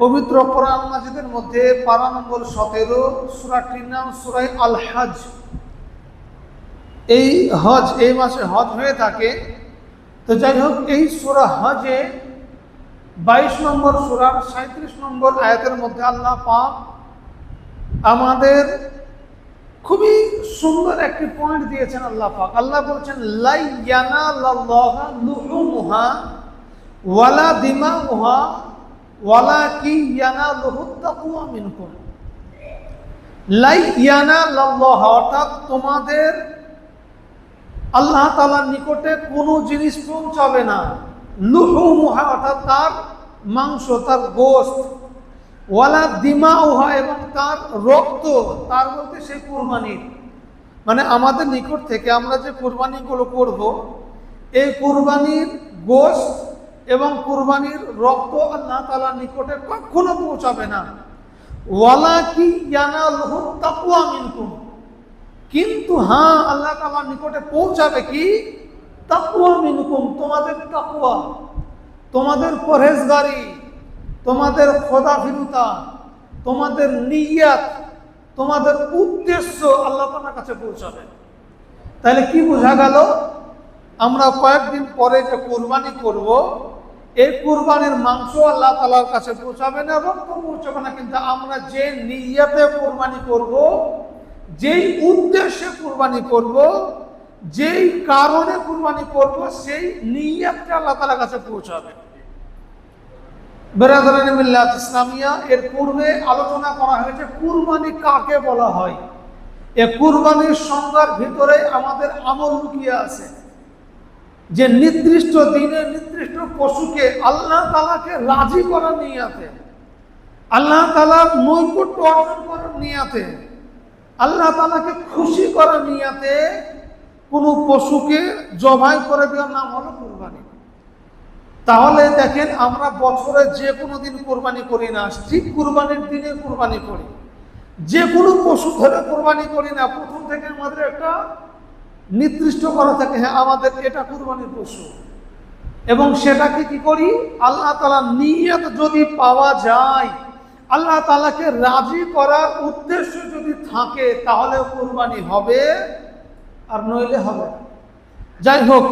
পবিত্র কোরআন মাজিদের মধ্যে পারা নম্বর সতেরো, সুরাটির নাম সুরাই আল এই হজ এই মাসে হজ হয়ে থাকে। তো যাই হোক, এই সুরা হজে বাইশ নম্বর সুরার সাঁত্রিশ নম্বর আয়াতের মধ্যে আল্লাহ আমাদের খুবই সুন্দর একটি পয়েন্ট দিয়েছেন আল্লাহ পাক। আল্লাহ বলছেন লাই ইয়ানা লাল্লাহা লুহুমুহা ওয়ালা দিমাউহা ওয়ালা কি ইয়ানা লুহুত্তাকুয়া মিনকুম। লাই ইয়ানা লাল্লাহা অর্থাৎ তোমাদের আল্লাহ তাআলার নিকটে কোনো জিনিস পৌঁছাবে না। লুহুমুহা, অর্থাৎ তার মাংস, তার গোশত ওয়ালা দিমা উহা এবং তার রক্ত, তার বলতে সেই কুরবানির মানে আমাদের নিকট থেকে আমরা যে কুরবানিগুলো করব, এই কুরবানির গোশত এবং কুরবানির রক্ত আল্লাহ তালার নিকটে কখনো পৌঁছাবে না। ওয়ালা কি তাকুয়া মিনকুম। কিন্তু হ্যাঁ আল্লাহ তালার নিকটে পৌঁছাবে কি? তাকুয়া মিনকুম, তোমাদের তাকুয়া তোমাদের পরহেজগারি, তোমাদের খোদাফিরুতা, তোমাদের নিয়াত, তোমাদের উদ্দেশ্য আল্লাহ তালার কাছে পৌঁছাবে। তাহলে কি বোঝা গেল? আমরা কয়েকদিন পরে যে কোরবানি করব, এই কোরবানির মাংস আল্লাহ তালার কাছে পৌঁছাবে না রক্ত পৌঁছাবে না, কিন্তু আমরা যে নিয়াতে কোরবানি করব, যেই উদ্দেশ্যে কোরবানি করব, যেই কারণে কোরবানি করব, সেই নিয়াতটা আল্লাহ তালার কাছে পৌঁছাবে। বেরাদারানি ইসলামিয়া, এর পূর্বে আলোচনা করা হয়েছে কুরবানি কাকে বলা হয়। এ কুরবানির সংজ্ঞার ভিতরে আমাদের আমল লুকিয়ে আছে। যে নির্দিষ্ট দিনে, নির্দিষ্ট পশুকে আল্লাহ তালাকে রাজি করার নিয়াতে, আল্লাহ তালার নৈকট্য অর্জন করার নিয়াতে, আল্লাহ তালাকে খুশি করার নিয়াতে কোনো পশুকে জবাই করে দেওয়ার নাম হলো কোরবানি। তাহলে দেখেন আমরা বছরে যে কোনো দিন কোরবানি করি না, ঠিক কোরবানির দিনে কোরবানি করি। যে কোনো পশু ধরে কোরবানি করি না, প্রথম থেকে আমাদের একটা নির্দিষ্ট করা থাকে হ্যাঁ আমাদের এটা কুরবানির পশু। এবং সেটাকে কি করি? আল্লাহ তালা নিয়ত যদি পাওয়া যায়, আল্লাহ তালাকে রাজি করার উদ্দেশ্য যদি থাকে তাহলে কোরবানি হবে, আর নইলে হবে যাই হোক